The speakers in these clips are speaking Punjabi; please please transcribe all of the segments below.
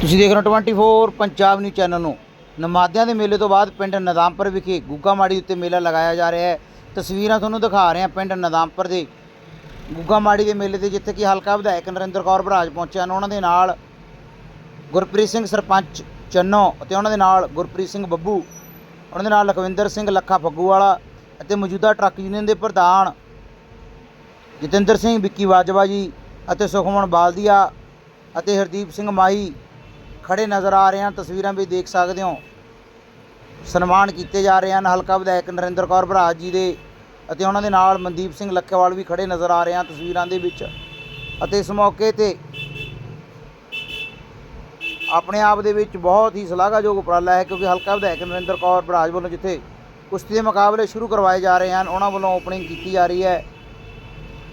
ਤੁਸੀਂ ਦੇਖ ਰਹੇ ਹੋ 24 ਪੰਜਾਬ ਨਿਊਜ਼ ਚੈਨਲ ਨੂੰ। ਨਮਾਦਿਆਂ ਦੇ ਮੇਲੇ ਤੋਂ ਬਾਅਦ ਪਿੰਡ ਨਦਾਮਪੁਰ ਵਿਖੇ ਗੁੱਗਾ ਮਾੜੀ ਉੱਤੇ ਮੇਲਾ ਲਗਾਇਆ ਜਾ ਰਿਹਾ ਹੈ। ਤਸਵੀਰਾਂ ਤੁਹਾਨੂੰ ਦਿਖਾ ਰਹੇ ਹਾਂ ਪਿੰਡ ਨਦਾਮਪੁਰ ਦੇ ਗੁੱਗਾ ਮਾੜੀ ਦੇ ਮੇਲੇ ਤੇ, ਜਿੱਥੇ ਕਿ ਹਲਕਾ ਵਿਧਾਇਕ ਨਰਿੰਦਰ ਕੌਰ ਬਰਾਜ ਪਹੁੰਚਿਆ ਨੇ। ਉਹਨਾਂ ਦੇ ਨਾਲ ਗੁਰਪ੍ਰੀਤ ਸਿੰਘ ਸਰਪੰਚ ਚੰਨੋ ਅਤੇ ਉਹਨਾਂ ਦੇ ਨਾਲ ਗੁਰਪ੍ਰੀਤ ਸਿੰਘ ਬੱਬੂ, ਉਹਨਾਂ ਦੇ ਨਾਲ ਲਖਵਿੰਦਰ ਸਿੰਘ ਲੱਖਾ ਫੱਗੂਵਾਲਾ ਅਤੇ ਮੌਜੂਦਾ ਟਰੱਕ ਯੂਨੀਅਨ ਦੇ ਪ੍ਰਧਾਨ ਜਤਿੰਦਰ ਸਿੰਘ ਵਿੱਕੀ ਬਾਜਵਾ ਜੀ ਅਤੇ ਸੁਖਮਨ ਬਾਲਦੀਆ ਅਤੇ ਹਰਦੀਪ ਸਿੰਘ ਮਾਈ ਖੜੇ ਨਜ਼ਰ ਆ ਰਹੇ ਹਨ, ਤਸਵੀਰਾਂ ਵੀ ਦੇਖ ਸਕਦੇ ਹੋ। ਸਨਮਾਨ ਕੀਤੇ ਜਾ ਰਹੇ ਹਨ, ਹਲਕਾ ਵਿਧਾਇਕ ਨਰਿੰਦਰ ਕੌਰ ਭਰਾਜ ਜੀ ਦੇ ਅਤੇ ਉਹਨਾਂ ਦੇ ਨਾਲ ਮਨਦੀਪ ਸਿੰਘ ਲੱਖੇਵਾਲ ਵੀ ਖੜੇ ਨਜ਼ਰ ਆ ਰਹੇ ਹਨ ਤਸਵੀਰਾਂ ਦੇ ਵਿੱਚ। ਅਤੇ ਇਸ ਮੌਕੇ ਤੇ ਆਪਣੇ ਆਪ ਦੇ ਵਿੱਚ ਬਹੁਤ ਹੀ ਸ਼ਲਾਘਾਯੋਗ ਉਪਰਾਲਾ ਹੈ, ਕਿਉਂਕਿ ਹਲਕਾ ਵਿਧਾਇਕ ਨਰਿੰਦਰ ਕੌਰ ਬਰਾਜ ਵੱਲੋਂ ਜਿੱਥੇ ਕੁਸ਼ਤੀ ਦੇ ਮੁਕਾਬਲੇ ਸ਼ੁਰੂ ਕਰਵਾਏ ਜਾ ਰਹੇ ਹਨ, ਉਹਨਾਂ ਵੱਲੋਂ ਓਪਨਿੰਗ ਕੀਤੀ ਜਾ ਰਹੀ ਹੈ।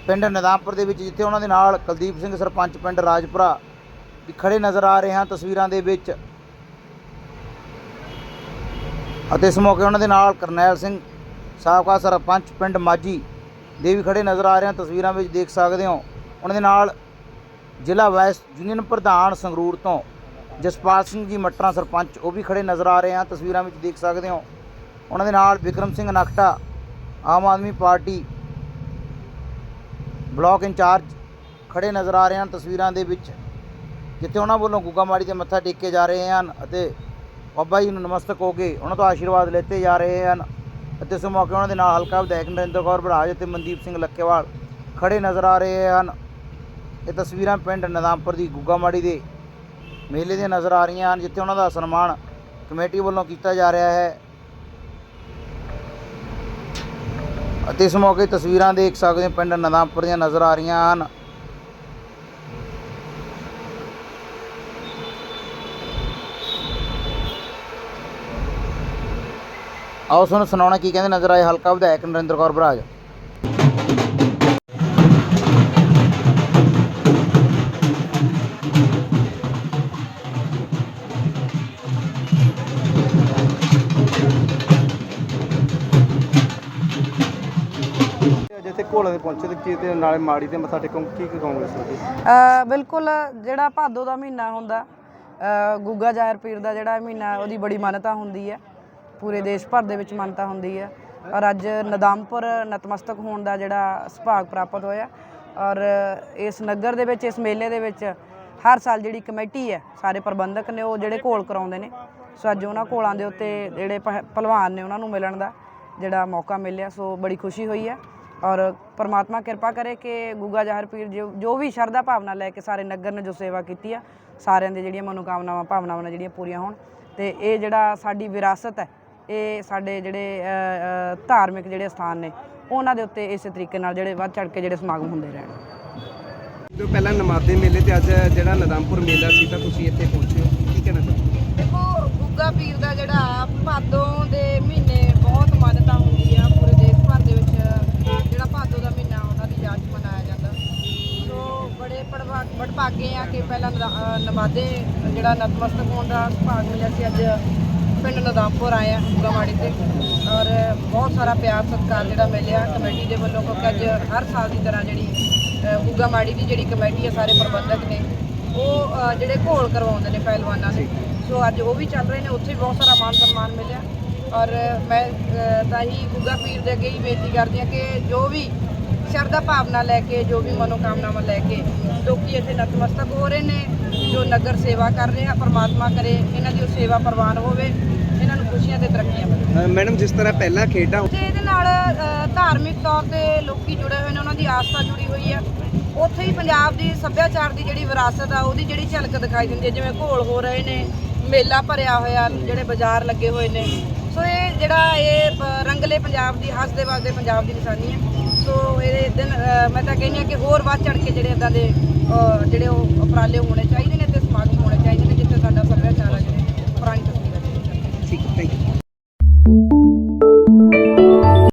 ਪਿੰਡ ਨਿਜ਼ਾਮਪੁਰ ਦੇ ਵਿੱਚ ਜਿੱਥੇ ਉਹਨਾਂ ਦੇ ਨਾਲ ਕੁਲਦੀਪ ਸਿੰਘ ਸਰਪੰਚ, ਪਿੰਡ ਰਾਜਪੁਰਾ ਖੜੇ ਨਜ਼ਰ ਆ ਰਹੇ ਹਨ ਤਸਵੀਰਾਂ ਦੇ ਵਿੱਚ। ਅਤੇ ਇਸ ਮੌਕੇ ਉਹਨਾਂ ਦੇ ਨਾਲ ਕਰਨੈਲ ਸਿੰਘ, ਸਾਬਕਾ ਸਰਪੰਚ ਪਿੰਡ ਮਾਜੀ ਦੇ ਵੀ ਖੜੇ ਨਜ਼ਰ ਆ ਰਹੇ ਹਨ ਤਸਵੀਰਾਂ ਵਿੱਚ ਦੇਖ ਸਕਦੇ ਹੋ, ਉਹਨਾਂ ਦੇ ਨਾਲ ਜ਼ਿਲ੍ਹਾ ਵਾਇਸ ਯੂਨੀਅਨ ਪ੍ਰਧਾਨ ਸੰਗਰੂਰ ਤੋਂ ਜਸਪਾਲ ਸਿੰਘ ਜੀ ਮਟਰਾ ਸਰਪੰਚ, ਉਹ ਵੀ ਖੜੇ ਨਜ਼ਰ ਆ ਰਹੇ ਹਨ ਤਸਵੀਰਾਂ ਵਿੱਚ ਦੇਖ ਸਕਦੇ ਹੋ, ਉਹਨਾਂ ਦੇ ਨਾਲ Vikram Singh Nakhta, Aam Aadmi Party block incharge ਖੜੇ ਨਜ਼ਰ ਆ ਰਹੇ ਹਨ ਤਸਵੀਰਾਂ ਦੇ ਵਿੱਚ। ਜਿੱਥੇ ਉਹਨਾਂ ਵੱਲੋਂ ਗੁੱਗਾ ਮਾੜੀ ਤੇ ਮੱਥਾ ਟੇਕੇ ਜਾ ਰਹੇ ਹਨ ਅਤੇ ਬਾਬਾ ਜੀ ਨੂੰ ਨਮਸਤਕ ਹੋ ਕੇ ਉਹਨਾਂ ਤੋਂ ਆਸ਼ੀਰਵਾਦ ਲੈਤੇ ਜਾ ਰਹੇ ਹਨ। ਅਤੇ ਇਸ ਮੌਕੇ ਉਹਨਾਂ ਦੇ ਨਾਲ ਹਲਕਾ ਵਿਧਾਇਕ ਨਰਿੰਦਰ ਕੌਰ ਬਰਾਜ ਅਤੇ ਮਨਦੀਪ ਸਿੰਘ ਲੱਕੇਵਾਲ ਖੜੇ ਨਜ਼ਰ ਆ ਰਹੇ ਹਨ। ਇਹ ਤਸਵੀਰਾਂ ਪਿੰਡ ਨਦਾਮਪੁਰ ਦੀ ਗੁੱਗਾ ਮਾੜੀ ਦੇ ਮੇਲੇ ਦੀਆਂ ਨਜ਼ਰ ਆ ਰਹੀਆਂ ਹਨ, ਜਿੱਥੇ ਉਹਨਾਂ ਦਾ ਸਨਮਾਨ ਕਮੇਟੀ ਵੱਲੋਂ ਕੀਤਾ ਜਾ ਰਿਹਾ ਹੈ। ਅਤੇ ਇਸ ਮੌਕੇ ਤਸਵੀਰਾਂ ਦੇਖ ਸਕਦੇ ਹੋ, ਪਿੰਡ ਨਦਾਮਪੁਰ ਦੀਆਂ ਨਜ਼ਰ ਆ ਰਹੀਆਂ ਹਨ। ਆਓ ਤੁਹਾਨੂੰ ਸੁਣਾਉਣਾ ਕੀ ਕਹਿੰਦੇ ਨਜ਼ਰ ਆਏ ਹਲਕਾ ਵਿਧਾਇਕ ਨਰਿੰਦਰ ਕੌਰ ਬਰਾਜ। ਜਿੱਥੇ ਘੋਲਾਂ ਦੇ ਪਹੁੰਚੇ ਤੇ ਕੀ ਤੇ ਨਾਲੇ ਮਾੜੀ ਤੇ ਮੱਥਾ ਟੇਕੋ ਕੀ ਕੀ ਕਹੋਗੇ ਸਰ ਜੀ ਅ, ਬਿਲਕੁਲ ਜਿਹੜਾ ਭਾਦੋ ਦਾ ਮਹੀਨਾ ਹੁੰਦਾ ਅ, ਗੁੱਗਾ ਜ਼ਾਹਿਰ ਪੀਰ ਦਾ ਜਿਹੜਾ ਮਹੀਨਾ ਉਹਦੀ ਬੜੀ ਮਾਨਤਾ ਹੁੰਦੀ ਹੈ। ਪੂਰੇ ਦੇਸ਼ ਭਰ ਦੇ ਵਿੱਚ ਮਾਨਤਾ ਹੁੰਦੀ ਹੈ ਔਰ ਅੱਜ ਨਦਾਮਪੁਰ ਨਤਮਸਤਕ ਹੋਣ ਦਾ ਜਿਹੜਾ ਸੁਭਾਗ ਪ੍ਰਾਪਤ ਹੋਇਆ। ਔਰ ਇਸ ਨਗਰ ਦੇ ਵਿੱਚ, ਇਸ ਮੇਲੇ ਦੇ ਵਿੱਚ ਹਰ ਸਾਲ ਜਿਹੜੀ ਕਮੇਟੀ ਹੈ, ਸਾਰੇ ਪ੍ਰਬੰਧਕ ਨੇ ਉਹ ਜਿਹੜੇ ਘੋਲ ਕਰਾਉਂਦੇ ਨੇ। ਸੋ ਅੱਜ ਉਹਨਾਂ ਘੋਲਾਂ ਦੇ ਉੱਤੇ ਜਿਹੜੇ ਪਹਿ- ਪਹਿਲਵਾਨ ਨੇ ਉਹਨਾਂ ਨੂੰ ਮਿਲਣ ਦਾ ਜਿਹੜਾ ਮੌਕਾ ਮਿਲਿਆ। ਸੋ ਬੜੀ ਖੁਸ਼ੀ ਹੋਈ ਹੈ ਔਰ ਪਰਮਾਤਮਾ ਕਿਰਪਾ ਕਰੇ ਕਿ ਗੁੱਗਾ ਜ਼ਾਹਰ ਪੀਰ ਜੋ ਵੀ ਸ਼ਰਧਾ ਭਾਵਨਾ ਲੈ ਕੇ ਸਾਰੇ ਨਗਰ ਨੇ ਜੋ ਸੇਵਾ ਕੀਤੀ ਆ, ਸਾਰਿਆਂ ਦੇ ਜਿਹੜੀਆਂ ਮਨੋਕਾਮਨਾਵਾਂ, ਭਾਵਨਾਵਾਂ ਨੇ ਜਿਹੜੀਆਂ ਪੂਰੀਆਂ ਹੋਣ। ਤੇ ਇਹ ਜਿਹੜਾ ਸਾਡੀ ਵਿਰਾਸਤ ਹੈ ਇਹ ਸਾਡੇ ਜਿਹੜੇ ਧਾਰਮਿਕ ਜਿਹੜੇ ਸਥਾਨ ਨੇ ਉਹਨਾਂ ਦੇ ਉੱਤੇ ਇਸੇ ਤਰੀਕੇ ਨਾਲ ਜਿਹੜੇ ਵੱਧ ਚੜ ਕੇ ਜਿਹੜੇ ਸਮਾਗਮ ਹੁੰਦੇ ਰਹਿਣ। ਜੋ ਪਹਿਲਾਂ ਨਮਾਦੇ ਮੇਲੇ ਤੇ ਅੱਜ ਜਿਹੜਾ ਨਦਾਮਪੁਰ ਮੇਲਾ ਸੀ ਤਾਂ ਤੁਸੀਂ ਇੱਥੇ ਪਹੁੰਚੇ ਹੋ। ਕੀ ਕਹਿਣਾ ਚਾਹੁੰਦੇ ਦੇਖੋ ਗੁੱਗਾ ਪੀਰ ਦਾ ਜਿਹੜਾ ਭਾਦੋਂ ਦੇ ਮਹੀਨੇ ਬਹੁਤ ਮਾਨਤਾ ਹੁੰਦੀ ਆ ਪੂਰੇ ਦੇਸ਼ ਭਰ ਦੇ ਵਿੱਚ ਜਿਹੜਾ ਭਾਦੋਂ ਦਾ ਮਹੀਨਾ ਉਹਨਾਂ ਦੀ ਯਾਦ 'ਚ ਮਨਾਇਆ ਜਾਂਦਾ। ਸੋ ਬੜੇ ਪੜਵਾ ਵਡਭਾਗੇ ਆ ਕਿ ਪਹਿਲਾਂ ਨਮਾਦੇ ਜਿਹੜਾ ਨਤਮਸਤਕ ਹੋਣ ਦਾ ਭਾਗ ਮਿਲਿਆ ਸੀ ਅੱਜ ਪਿੰਡ ਨਦਾਮਪੁਰ ਆਏ ਆ ਗੁੱਗਾ ਮਾੜੀ ਤੇ ਔਰ ਬਹੁਤ ਸਾਰਾ ਪਿਆਰ ਸਤਿਕਾਰ ਜਿਹੜਾ ਮਿਲਿਆ ਕਮੇਟੀ ਦੇ ਵੱਲੋਂ, ਕਿਉਂਕਿ ਅੱਜ ਹਰ ਸਾਲ ਦੀ ਤਰ੍ਹਾਂ ਜਿਹੜੀ, ਅਹ ਮਾੜੀ ਦੀ ਜਿਹੜੀ ਕਮੇਟੀ ਹੈ ਸਾਰੇ ਪ੍ਰਬੰਧਕ ਨੇ, ਉਹ ਜਿਹੜੇ ਘੋਲ ਕਰਵਾਉਂਦੇ ਨੇ ਪਹਿਲਵਾਨਾਂ ਦੇ। ਸੋ ਅੱਜ ਉਹ ਵੀ ਚੱਲ ਰਹੇ ਨੇ, ਉੱਥੇ ਬਹੁਤ ਸਾਰਾ ਮਾਨ ਸਨਮਾਨ ਮਿਲਿਆ। ਔਰ ਮੈਂ ਤਾਂ ਹੀ ਗੁੱਗਾ ਪੀਰ ਦੇ ਅੱਗੇ ਹੀ ਬੇਨਤੀ ਕਰਦੀ ਹਾਂ ਕਿ ਜੋ ਵੀ ਸ਼ਰਧਾ ਭਾਵਨਾ ਲੈ ਕੇ ਜੋ ਵੀ ਮਨੋਕਾਮਨਾਵਾਂ ਲੈ ਕੇ ਲੋਕੀ ਇੱਥੇ ਨਤਮਸਤਕ ਹੋ ਰਹੇ ਨੇ ਜੋ ਨਗਰ ਸੇਵਾ ਕਰ ਰਹੇ ਆ ਪਰਮਾਤਮਾ ਕਰੇ ਇਹਨਾਂ ਦੀ ਉਹ ਸੇਵਾ ਪ੍ਰਵਾਨ ਹੋਵੇ ਇਹਨਾਂ ਨੂੰ ਖੁਸ਼ੀਆਂ ਤੇ ਤਰੱਕੀਆਂ ਮਿਲੇ। ਮੈਡਮ ਜਿਸ ਤਰ੍ਹਾਂ ਪਹਿਲਾਂ ਖੇਡਾਂ ਤੇ ਇਹਦੇ ਨਾਲ ਧਾਰਮਿਕ ਤੌਰ ਤੇ ਲੋਕੀ ਜੁੜੇ ਹੋਏ ਨੇ ਉਹਨਾਂ ਦੀ ਆਸਥਾ ਜੁੜੀ ਹੋਈ ਆ। ਉੱਥੇ ਹੀ ਪੰਜਾਬ ਦੀ ਸੱਭਿਆਚਾਰ ਦੀ ਜਿਹੜੀ ਵਿਰਾਸਤ ਆ ਉਹਦੀ ਜਿਹੜੀ ਝਲਕ ਦਿਖਾਈ ਦਿੰਦੀ ਹੈ ਜਿਵੇਂ ਘੋਲ ਹੋ ਰਹੇ ਨੇ ਮੇਲਾ ਭਰਿਆ ਹੋਇਆ ਜਿਹੜੇ ਬਾਜ਼ਾਰ ਲੱਗੇ ਹੋਏ ਨੇ। ਸੋ ਇਹ ਜਿਹੜਾ ਇਹ ਪ- ਰੰਗਲੇ ਪੰਜਾਬ ਦੀ ਹੱਸਦੇ ਵਸਦੇ ਪੰਜਾਬ ਦੀ ਨਿਸ਼ਾਨੀ ਹੈ। ਸੋ ਇਹਦੇ ਦਿਨ ਅ, ਮੈਂ ਤਾਂ ਕਹਿੰਦੀ ਹਾਂ ਕਿ ਹੋਰ ਵੱਧ ਚੜ ਕੇ ਜਿਹੜੇ ਇਦਾਂ ਦੇ ਅ, ਜਿਹੜੇ ਉਹ ਉਪਰਾਲੇ ਹੋਣੇ